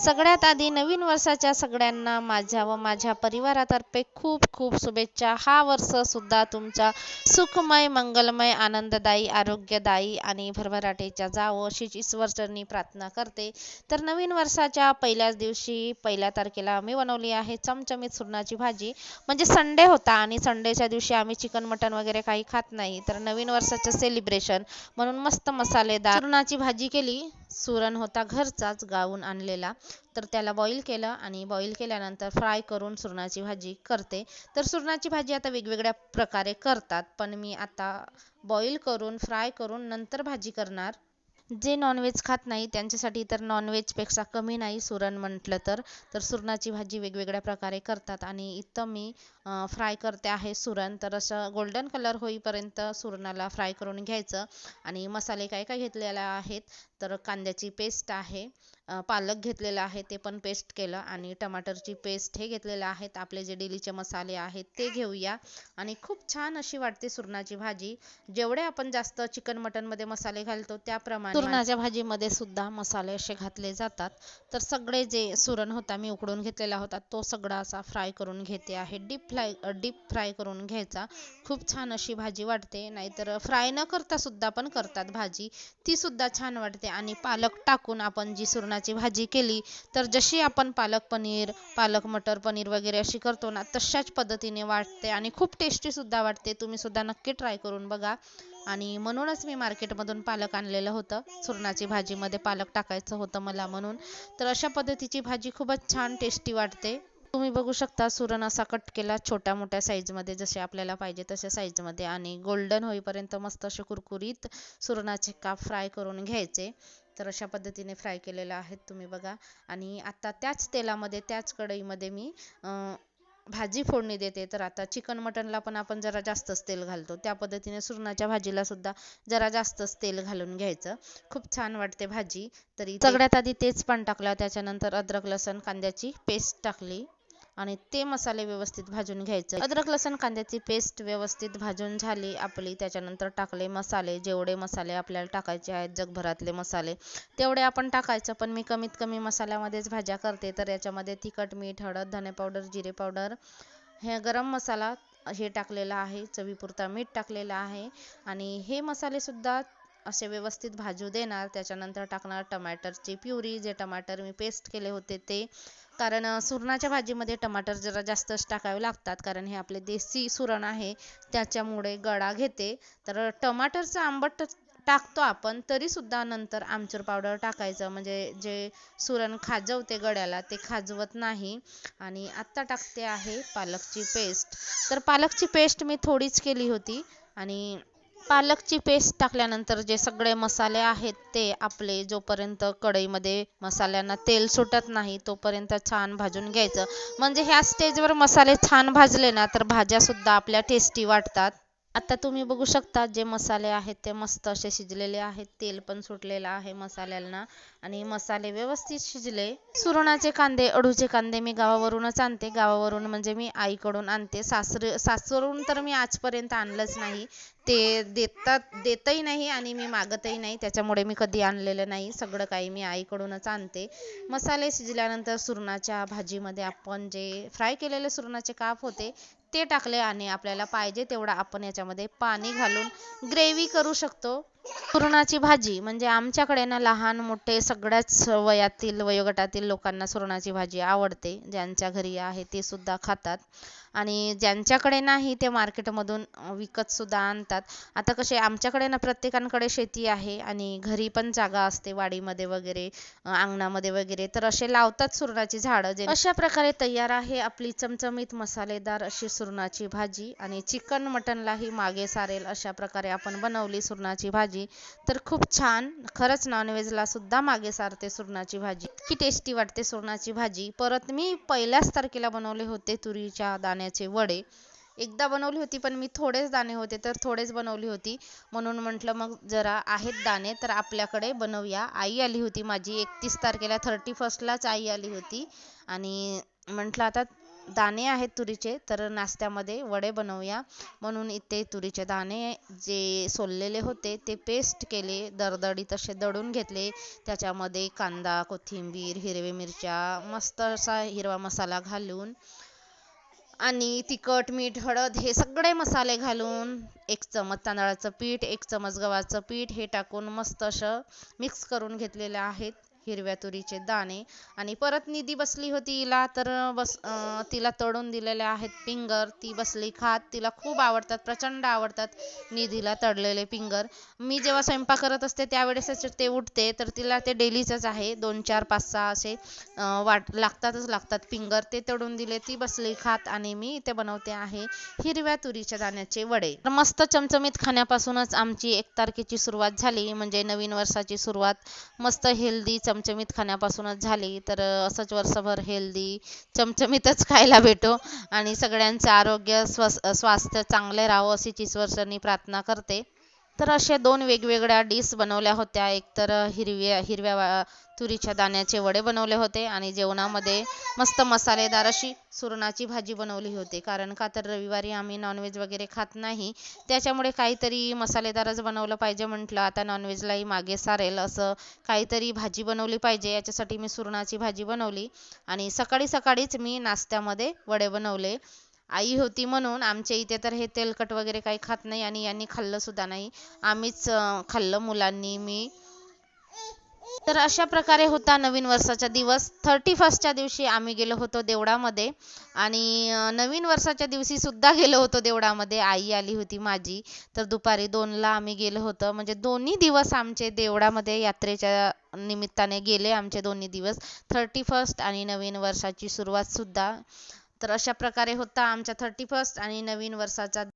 सगळ्यात आधी नवीन वर्षाच्या सगळ्यांना माझ्या व माझ्या परिवारातर्फे खूप खूप शुभेच्छा. हा वर्ष सुद्धा तुमचा सुखमय मंगलमय आनंददायी आरोग्यदायी आणि भरभराटेच्या जावं अशीच ईश्वरचरणी प्रार्थना करते. तर नवीन वर्षाच्या पहिल्याच दिवशी पहिल्या तारखेला मी बनवली आहे चमचमीत सुरणाची भाजी. म्हणजे संडे होता आणि संडेच्या दिवशी आम्ही चिकन मटन वगैरे काही खात नाही. तर नवीन वर्षाचं सेलिब्रेशन म्हणून मस्त मसालेदार सुरणाची भाजी केली. सुरण होता घरचाच गावून आणलेला. तर त्याला बॉईल केलं आणि बॉईल केल्यानंतर फ्राय करून सुरणाची भाजी करते. तर सुरणाची भाजी आता वेगवेगळ्या प्रकारे करतात पण मी आता बॉईल करून फ्राय करून नंतर भाजी करणार. जे नॉनव्हेज खात नाही त्यांच्यासाठी तर नॉनव्हेजपेक्षा कमी नाही सुरण म्हटलं तर. तर सुरणाची भाजी वेगवेगळ्या प्रकारे करतात आणि इथं मी फ्राय करते आहे सुरण. तर असं गोल्डन कलर होईपर्यंत सुरणाला फ्राय करून घ्यायचं. आणि मसाले काय काय घेतलेले आहेत? तर कांद्याची पेस्ट आहे. पालक घेतलेला आहे ते पण पेस्ट केलं आणि टमाटरची पेस्ट हे घेतलेलं आहेत. आपले जे डेलीचे मसाले आहेत ते घेऊया. आणि खूप छान अशी वाटते सुरणाची भाजी. जेवढे आपण जास्त चिकन मटनमध्ये मसाले घालतो त्याप्रमाणे सुरणाच्या भाजीमध्ये सुद्धा मसाले असे घातले जातात. तर सगळे जे सुरण होता मी उकडून घेतलेला होता तो सगळा असा फ्राय करून घेते आहे. डीप फ्राय डीप फ्राय करून घ्यायचा. खूप छान अशी भाजी वाटते. नाहीतर फ्राय न करता सुद्धा पण करतात भाजी. ती सुद्धा छान वाटते. आणि पालक टाकून आपण जी सुरणाची भाजी केली तर जशी आपण पालक पनीर पालक मटर पनीर वगैरे अशी करतो ना तशाच पद्धतीने वाटते आणि खूप टेस्टी सुद्धा वाटते. तुम्ही सुद्धा नक्की ट्राय करून बघा. आणि म्हणूनच मी मार्केटमधून पालक आणलेलं होतं. सुरणाची भाजीमध्ये पालक टाकायचं होतं मला म्हणून. तर अशा पद्धतीची भाजी खूपच छान टेस्टी वाटते. तुम्ही बघू शकता सुरण असा कट केला छोट्या मोठ्या साईजमध्ये जसे आपल्याला पाहिजे तशा साईजमध्ये आणि गोल्डन होईपर्यंत मस्त असे कुरकुरीत सुरणाचे काप फ्राय करून घ्यायचे. तर अशा पद्धतीने फ्राय केलेलं आहेत तुम्ही बघा. आणि आता त्याच तेलामध्ये त्याच कढईमध्ये मी भाजी फोडणी देते. तर आता चिकन मटनला पण आपण जरा जास्तच तेल घालतो. त्या पद्धतीने सुरणाच्या भाजीला सुद्धा जरा जास्तच तेल घालून घ्यायचं. खूप छान वाटते भाजी. तरी सगळ्यात आधी तेच पण टाकलं. त्याच्यानंतर अद्रक लसण कांद्याची पेस्ट टाकली. आणि ते मसाले व्यवस्थित भाजून घ्यायचं. अद्रक लसण कांद्याची पेस्ट व्यवस्थित भाजून झाली आपली. त्याच्यानंतर टाकले मसाले. जेवढे मसाले आपल्याला टाकायचे आहेत जगभरातले मसाले तेवढे आपण टाकायचं. पण मी कमीत कमी मसाल्यामध्येच भाज्या करते. तर याच्यामध्ये तिखट मीठ हळद धने पावडर जिरे पावडर हे गरम मसाला हे टाकलेला आहे. चवीपुरता मीठ टाकलेला आहे. आणि हे मसाले सुद्धा असे व्यवस्थित भाजू देणार. त्याच्यानंतर टाकणार टमाटरची प्युरी. जे टमाटर मी पेस्ट केले होते ते कारण सुरणाच्या भाजीमध्ये टमाटर जरा जास्तच टाकावे लागतात कारण हे आपले देसी सुरण आहे त्याच्यामुळे गळा घेते. तर टमाटरचं आंबट टाकतो आपण तरीसुद्धा नंतर आमचूर पावडर टाकायचं. म्हणजे जे सुरण खाजवते गड्याला ते खाजवत नाही. आणि आत्ता टाकते आहे पालकची पेस्ट तर पालकची पेस्ट मी थोडीच केली होती. आणि पालकची पेस्ट टाकल्यानंतर जे सगळे मसाले आहेत ते आपले जोपर्यंत कढईमध्ये मसाल्यांना तेल सुटत नाही तोपर्यंत छान भाजून घ्यायचं. म्हणजे ह्या स्टेजवर मसाले छान भाजले ना तर भाज्या सुद्धा आपल्या टेस्टी वाटतात. आता तुम्ही बघू शकता जे मसाले आहेत ते मस्त असे शिजलेले आहेत. तेल पण सुटलेलं आहे मसाल्यांना आणि मसाले व्यवस्थित शिजले. सुरणाचे कांदे अडूचे कांदे मी गावावरूनच आणते. गावावरून म्हणजे मी आईकडून आणते. सासरे सासरून तर मी आजपर्यंत आणलंच नाही. ते देतात देतही नाही आणि मी मागतही नाही. त्याच्यामुळे मी कधी आणलेलं नाही. सगळं काही मी आईकडूनच आणते. मसाले शिजल्यानंतर सुरणाच्या भाजीमध्ये आपण जे फ्राय केलेले सुरणाचे काप होते ते टाकले आणि आपल्याला पाहिजे तेवढं आपण याच्यामध्ये पाणी घालून ग्रेव्ही करू शकतो. सुरणाची भाजी म्हणजे आमच्याकडे ना लहान मोठे सगळ्याच वयातील वयोगटातील लोकांना सुरणाची भाजी आवडते. ज्यांच्या घरी आहे ते सुद्धा खातात. आणि ज्यांच्याकडे नाही ते मार्केटमधून विकत सुद्धा आणतात. आता कसे आमच्याकडे ना प्रत्येकांकडे शेती आहे आणि घरी पण जागा असते वाडीमध्ये वगैरे अंगणामध्ये वगैरे. तर असे लावतात सुरणाची झाडं जे अशा प्रकारे तयार आहे आपली चमचमीत मसालेदार अशी सुरणाची भाजी. आणि चिकन मटनलाही मागे सारेल अशा प्रकारे आपण बनवली सुरणाची भाजी. तर खूप छान. खरंच नॉनव्हेजला सुद्धा मागे सारते सुरणाची भाजी. इतकी टेस्टी वाटते सुरणाची भाजी. परत मी पहिल्याच तारखेला बनवले होते तुरीच्या दाण्याचे वडे. एकदा बनवली होती पण मी थोडेच दाणे होते तर थोडेच बनवली होती. म्हणून म्हटलं मग जरा आहेत दाणे तर आपल्याकडे बनवूया. आई आली होती माझी एकतीस तारखेला. थर्टी फर्स्टलाच आई आली होती. आणि म्हटलं आता दाणे आहेत तुरीचे तर नाश्त्यामध्ये वडे बनवूया. म्हणून इथे तुरीचे दाणे जे सोललेले होते ते पेस्ट केले दरदरीत असे दळून घेतले. त्याच्यामध्ये कांदा कोथिंबीर हिरवी मिरच्या मस्त असा हिरवा मसाला घालून आणि तिखट मीठ हळद हे सगळे मसाले घालून एक चमच तांदळाचं पीठ एक चमच गव्हाचं पीठ हे टाकून मस्त असं मिक्स करून घेतलेले आहेत हिरव्या तुरीचे दाणे. आणि परत निधी बसली होती हिला तर बस तिला तळून दिलेले आहेत पिंगर. ती बसली खात तिला खूप आवडतात प्रचंड आवडतात निधीला तळलेले पिंगर. मी जेव्हा स्वयंपाक करत असते त्यावेळेसच ते उठते तर तिला ते डेलीचंच आहे. दोन चार पाच सहा असे वाट लागतातच लागतात पिंगर. ते तळून दिले ती बसली खात आणि मी इथे बनवते आहे हिरव्या तुरीच्या दाण्याचे वडे. तर मस्त चमचमीत खाण्यापासूनच आमची एक तारखेची सुरुवात झाली. म्हणजे नवीन वर्षाची सुरुवात. मस्त हेल्दी चम चमचमीत खाण्यापासूनच झाली तर असंच वर्षभर हेल्दी चमचमीतच खायला भेटो आणि सगळ्यांचं आरोग्य स्वस स्वास्थ्य चांगले राहो अशी चीचवर्षांनी प्रार्थना करते. तर अशा दोन वेगवेगळ्या डिश बनवल्या होत्या. एक तर हिरव्या हिरव्या तुरीच्या दाण्याचे वडे बनवले होते आणि जेवणामध्ये मस्त मसालेदार अशी सुरणाची भाजी बनवली होती. कारण का तर रविवारी आम्ही नॉनव्हेज वगैरे खात नाही. त्याच्यामुळे काहीतरी मसालेदारच बनवलं पाहिजे म्हटलं. आता नॉनव्हेजलाही मागे सारेल असं काहीतरी भाजी बनवली पाहिजे. याच्यासाठी मी सुरणाची भाजी बनवली आणि सकाळी सकाळीच मी नाश्त्यामध्ये वडे बनवले. आई होती म्हणून आमच्या इथे तर हे तेलकट वगैरे काही खात नाही आणि यांनी खाल्लंसुद्धा नाही. आम्हीच खाल्लं मुलांनी मी. तर अशा प्रकारे होता नवीन वर्षाचा दिवस. थर्टी फर्स्टच्या दिवशी आम्ही गेलो होतो देवळामध्ये आणि नवीन वर्षाच्या दिवशी सुद्धा गेलो होतो देवळामध्ये. आई आली होती माझी. तर दुपारी दोनला आम्ही गेलो होतो. म्हणजे दोन्ही दिवस आमचे देवळामध्ये यात्रेच्या निमित्ताने गेले आमचे दोन्ही दिवस. थर्टी फर्स्ट आणि नवीन वर्षाची सुरुवात सुद्धा. तर अशा प्रकारे होता आमचा थर्टी फर्स्ट आणि नवीन वर्षाचा